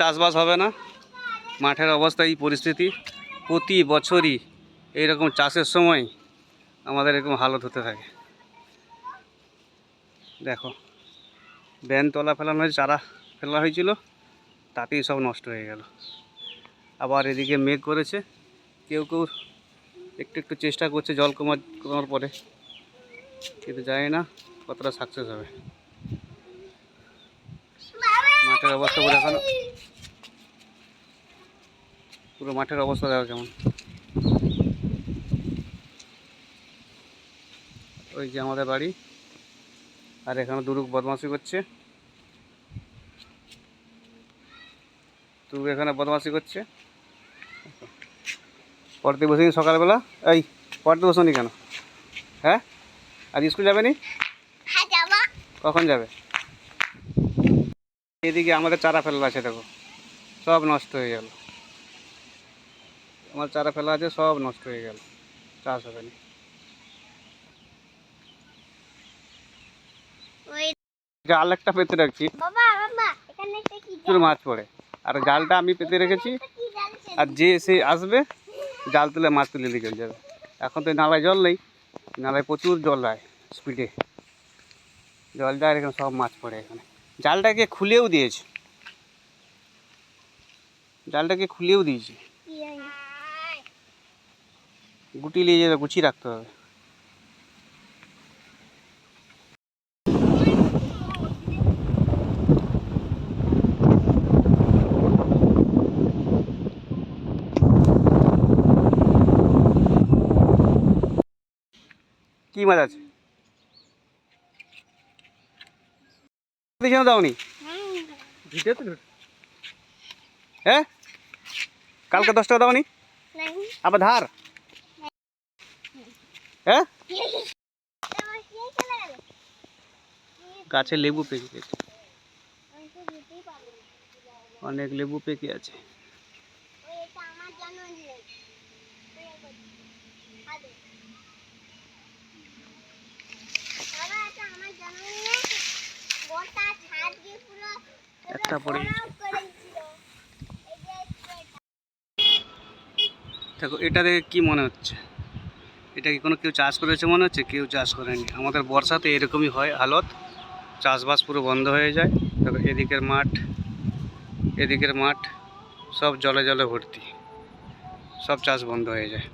চাষবাস হবে না। মাঠের অবস্থা, এই পরিস্থিতি। প্রতি বছরই এইরকম চাষের সময় আমাদের এরকম হালত হতে থাকে। দেখো, ব্যান তলা ফেলানো হয়েছে, চারা ফেলা হয়েছিল, তাতেই সব নষ্ট হয়ে গেল। আবার এদিকে মেঘ করেছে, কেউ কেউ একটু একটু চেষ্টা করছে জল কমার কমার পরে। কিন্তু জানি না, কতটা সাকসেস হবে। মাঠের অবস্থা পুরো এখনও পুরো মাঠের অবস্থা দেখো কেমন। ওই যে আমাদের বাড়ি। আর এখানে দুরুক বদমাশি করছে। তুই এখানে বদমাশি করছে। পড়তে বসিনি সকালবেলা? এই পড়তে বসনি কেন? হ্যাঁ? আজ স্কুল যাবে নি? হ্যাঁ কখন যাবে? এদিকে আমাদের চারা ফেলা আছে দেখো। সব নষ্ট হয়ে গেল। আমার চারা ফেলা আছে সব নষ্ট হয়ে গেল। চাষ হবে না। জাল একটা পেতে রাখছি। প্রচুর মাছ পড়ে। আর জালটা আমি পেতে রেখেছি। আর যে এসে আসবে জাল তুলে মাছ তুলে নিয়ে চলে যাবে। এখন তো নালায় জল নেই। নালায় প্রচুর জল যায় স্পিডে জল যায় এখানে সব মাছ পড়ে এখানে। জালটাকে খুলেও দিয়েছে। জালটাকে খুলেও দিয়েছি। গুটি নিয়ে যাবে গুছিয়ে রাখতে হবে। কি মাছ আছে? দিয়েছে না দাওনি ভিডিও তো হ্যাঁ কালকে দশ টাকা দাওনি নাই আবার ধার হ্যাঁ আমার কি চলে গেল গাছে লেবু পেকে গেছে আমি তো দিতেই পারব না অনেক লেবু পেকে আছে ওই এটা আমার জন্য নিয়ে আদে বাবা এটা আমার জন্য নিয়ে গোটা ছাদ দিয়ে পুরো একটা পড়ে। দেখো এটা দেখে কি মনে হচ্ছে? এটা কি কোনো কেউ চাষ করেছে মনে হচ্ছে? কেউ চাষ করেনি। আমাদের বর্ষাতে এরকমই হয় হালত। চাষবাস পুরো বন্ধ হয়ে যায়। দেখো এদিকের মাঠ এদিকের মাঠ সব জলে জলে ভর্তি। সব চাষ বন্ধ হয়ে যায়।